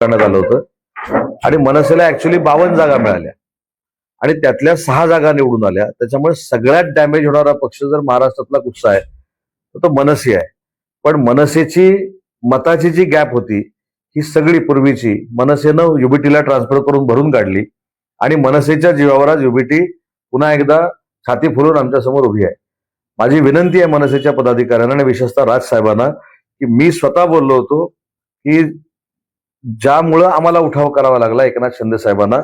करण्यात आलं होतं. आणि मनसेला ऍक्च्युली बावन्न जागा मिळाल्या. आणि त्यातल्या सहा जागा निवडून आल्या. त्याच्यामुळे सगळ्यात डॅमेज होणारा पक्ष जर महाराष्ट्रातला कुठचा आहे तर तो मनसे आहे. पण मनसेची मताची जी गॅप होती ही सगळी पूर्वीची मनसेनं युबीटीला ट्रान्सफर करून भरून काढली. आणि मनसेच्या जीवावर आज युबीटी पुन्हा एकदा छाती फुलून आमच्यासमोर उभी आहे. माझी विनंती आहे मनसेच्या पदाधिकाऱ्यांना आणि विशेषतः राज साहेबांना की मी स्वतः बोललो होतो की ज्यामुळं आम्हाला उठाव करावा लागला एकनाथ शिंदे साहेबांना.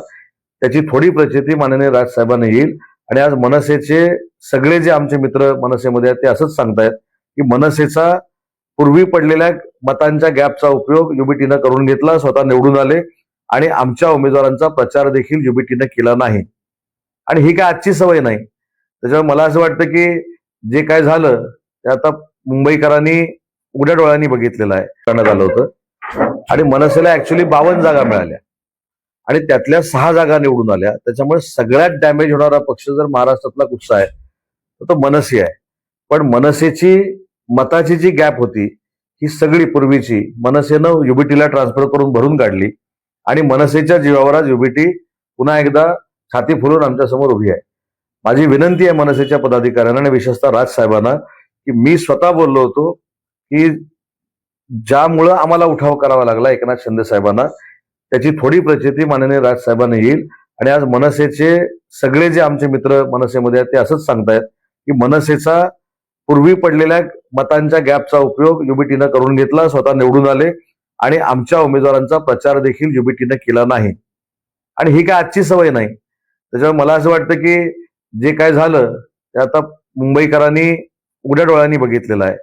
त्याची थोडी प्रचिती माननीय राज साहेबांना येईल. आणि आज मनसेचे सगळे जे आमचे मित्र मनसेमध्ये आहेत ते असंच सांगतायत की मनसेचा पूर्वी पडलेल्या मतांच्या गॅपचा उपयोग युबीटीनं करून घेतला स्वतः निवडून आले आणि आमच्या उमेदवारांचा प्रचार देखील युबीटीनं केला नाही. आणि ही काय आजची सवय नाही. त्याच्यामुळे मला असं वाटतं की जे काय झालं ते आता मुंबईकरांनी उघड्या डोळ्यांनी बघितलेलं आहे करण्यात आलं होतं. आणि मनसेला ऍक्च्युली बावन्न जागा मिळाल्या. आणि त्यातल्या सहा जागा निवडून आल्या. त्याच्यामुळे सगळ्यात डॅमेज होणारा पक्ष जर महाराष्ट्रातला कुठचा आहे तर तो मनसे आहे. पण मनसेची मताची जी गॅप होती ही सगळी पूर्वीची मनसेनं युबीटीला ट्रान्सफर करून भरून काढली. आणि मनसेच्या जीवावर आज युबीटी पुन्हा एकदा छाती फुलून आमच्यासमोर उभी आहे. माझी विनंती आहे मनसेच्या पदाधिकाऱ्यांना आणि विशेषतः राज साहेबांना की मी स्वतः बोललो होतो की ज्यामुळं आम्हाला उठाव करावा लागला एकनाथ शिंदे साहेबांना. त्याची थोडी प्रचिती माननीय राज साहेबांना येईल. आणि आज मनसेचे सगळे जे आमचे मित्र मनसेमध्ये आहेत ते असंच सांगतायत की मनसेचा पूर्वी पडलेल्या मतांच्या गॅपचा उपयोग युबीटीनं करून घेतला स्वतः निवडून आले आणि आमच्या उमेदवारांचा प्रचार देखील युबीटीनं केला नाही. आणि ही काय आजची सवय नाही. त्याच्यामुळे मला असं वाटतं की जे काय झालं ते आता मुंबईकरांनी उघड्या डोळ्यांनी बघितलेलं आहे.